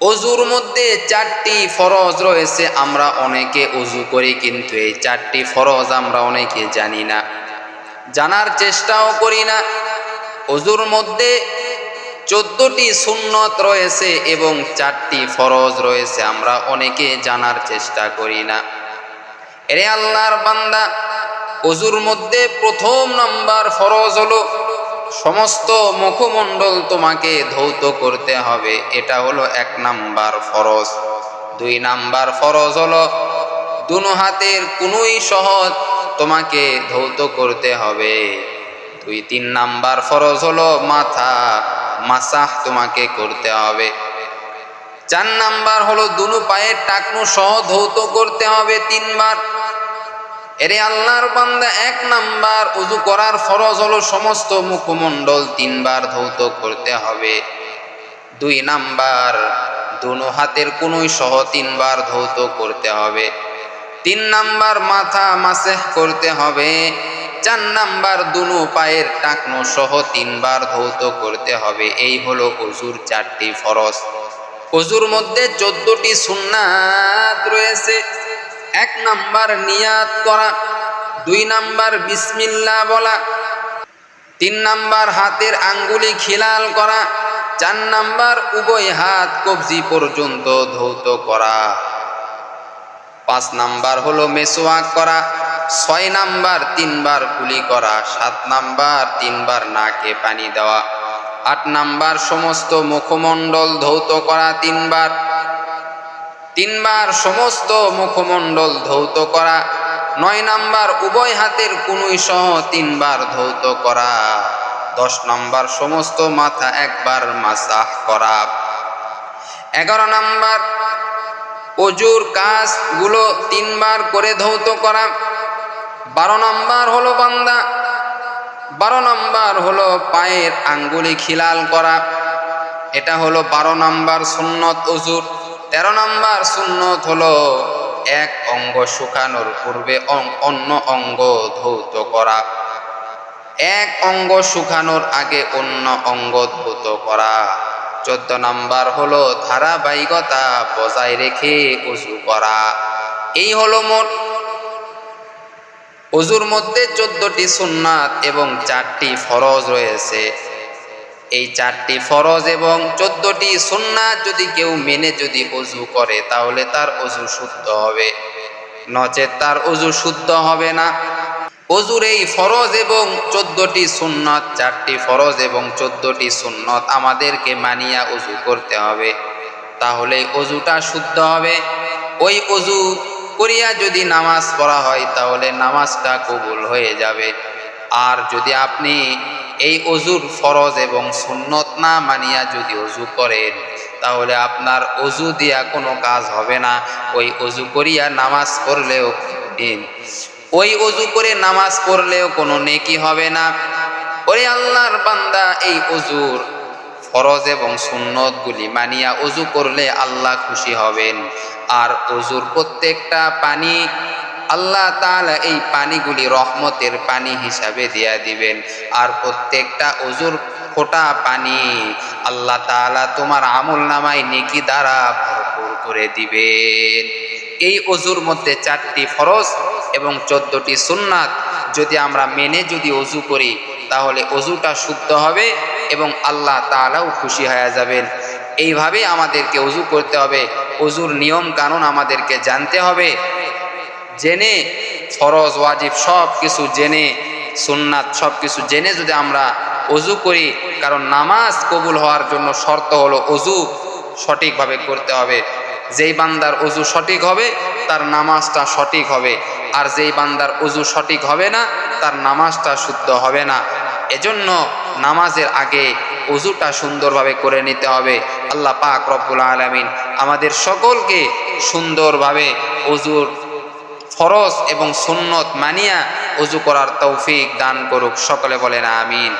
অজুর মধ্যে চারটি ফরজ রয়েছে, আমরা অনেকে অজু করি, কিন্তু এই চারটি ফরজ আমরা অনেকে জানি না। জানার চেষ্টাও করি না। অজুর মধ্যে চোদ্দটি সুন্নত রয়েছে এবং চারটি ফরজ রয়েছে, আমরা অনেকে জানার চেষ্টা করি না। এরে আল্লাহর বান্দা, অজুর মধ্যে প্রথম নাম্বার ফরজ হলো সমস্ত মুখমণ্ডল তোমাকে ধৌত করতে হবে। এটা হলো এক নাম্বার ফরজ। দুই নাম্বার ফরজ হলো, দুনো হাতের কুনুই সহ তোমাকে ধৌত করতে হবে। দুই তিন নাম্বার ফরজ হলো, মাথা, মাসাহ তোমাকে করতে হবে। চার নাম্বার হলো, দুনো পায়ের টাকনু সহ ধৌত করতে হবে তিনবার। এরে আল্লাহর বান্দা এক নাম্বার, উজু করার ফরজ হলো সমস্ত মুখমণ্ডল তিনবার ধৌত করতে হবে। দুই নাম্বার, দুনো হাতের কোনোই সহ তিনবার ধৌত করতে হবে। তিন নাম্বার, মাথা মাসেহ করতে হবে। চার নাম্বার, দুনো পায়ের টাকনো সহ তিনবার ধৌত করতে হবে। এই হলো অজুর চারটি ফরজ। অজুর মধ্যে চোদ্দটি সুন্নাত রয়েছে। এক নাম্বার নিয়াত করা, দুই নাম্বার বিসমিল্লা বলা, তিন নাম্বার হাতের আঙ্গুলি খিলাল করা, চার নাম্বার উভয় হাত কবজি পর্যন্ত ধৌত করা। পাঁচ নাম্বার হলো মেসোয়াক করা, ছয় নাম্বার তিনবার কুলি করা, সাত নাম্বার তিনবার নাকে পানি দেওয়া, আট নাম্বার সমস্ত মুখমণ্ডল ধৌত করা তিনবার তিনবার সমস্ত মুখমণ্ডল ধৌত করা, নয় নাম্বার উভয় হাতের কুনুই সহ তিনবার ধৌত করা, দশ নাম্বার সমস্ত মাথা একবার মাসাহ করা। এগারো নাম্বার অজুর কাজগুলো তিনবার করে ধৌত করা, বারো নাম্বার হলো বান্দা, বারো নাম্বার হলো পায়ের আঙ্গুলি খিলাল করা, এটা হলো বারো নাম্বার সুন্নত অজুর। তেরো নাম্বার সুন্নত হলো এক অঙ্গ শুকানোর পূর্বে অন্য অঙ্গ ধৌত করা। এক অঙ্গ শুকানোর আগে অন্য অঙ্গ ধৌত করা। চোদ্দ নাম্বার হলো ধারাবাহিকতা বজায় রেখে উজু করা। এই হলো মোট অজুর মধ্যে চোদ্দটি সুন্নাত এবং চারটি ফরজ রয়েছে। এই চারটি ফরজ এবং চোদ্দটি সুন্নাত যদি কেউ মেনে যদি অজু করে, তাহলে তার অজু শুদ্ধ হবে। নচেত তার অজু শুদ্ধ হবে না। অজুর এই ফরজ এবং চোদ্দটি সুন্নত চারটি ফরজ এবং চোদ্দটি সুন্নত আমাদেরকে মানিয়া অজু করতে হবে। তাহলে অজুটা শুদ্ধ হবে। ওই অজু করিয়া যদি নামাজ পড়া হয়, তাহলে নামাজটা কবুল হয়ে যাবে। আর যদি আপনি এই অজুর ফরজ এবং সুন্নত না মানিয়া যদি অজু করেন, তাহলে আপনার অজু দিয়া কোনো কাজ হবে না। ওই অজু করিয়া নামাজ পড়লেও দিন। ওই অজু করে নামাজ পড়লেও কোনো নেকি হবে না। ওরে আল্লাহর বান্দা, এই অজুর ফরজ এবং সুন্নতগুলি মানিয়া অজু করলে আল্লাহ খুশি হবেন। আর অজুর প্রত্যেকটা পানি আল্লাহ তাআলা এই পানিগুলি রহমতের পানি হিসাবে দিয়া দিবেন। আর প্রত্যেকটা অজুর ফোটা পানি আল্লাহ তাআলা তোমার আমল নামায় নেকি দ্বারা ভরপুর করে দিবেন। এই অজুর মধ্যে চারটি ফরজ এবং চোদ্দটি সুন্নাত যদি আমরা মেনে যদি অজু করি, তাহলে অজুটা শুদ্ধ হবে এবং আল্লাহ তাআলাও খুশি হয়ে যাবেন। এইভাবে আমাদেরকে অজু করতে হবে। অজুর নিয়ম কানুন আমাদেরকে জানতে হবে। জেনে, ফরজ, ওয়াজিব সব কিছু জেনে, সুন্নাত সব কিছু জেনে যদি আমরা অজু করি, কারণ নামাজ কবুল হওয়ার জন্য শর্ত হলো অজু সঠিকভাবে করতে হবে। যেই বান্দার অজু সঠিক হবে, তার নামাজটা সঠিক হবে। আর যেই বান্দার অজু সঠিক হবে না, তার নামাজটা শুদ্ধ হবে না। এজন্য নামাজের আগে অজুটা সুন্দরভাবে করে নিতে হবে। আল্লাহ পাক রব্বুল আলমিন আমাদের সকলকে সুন্দরভাবে অজুর ফরজ এবং সুন্নত মানিয়া উজু করার তৌফিক দান করুক সকলে বলেন আমিন।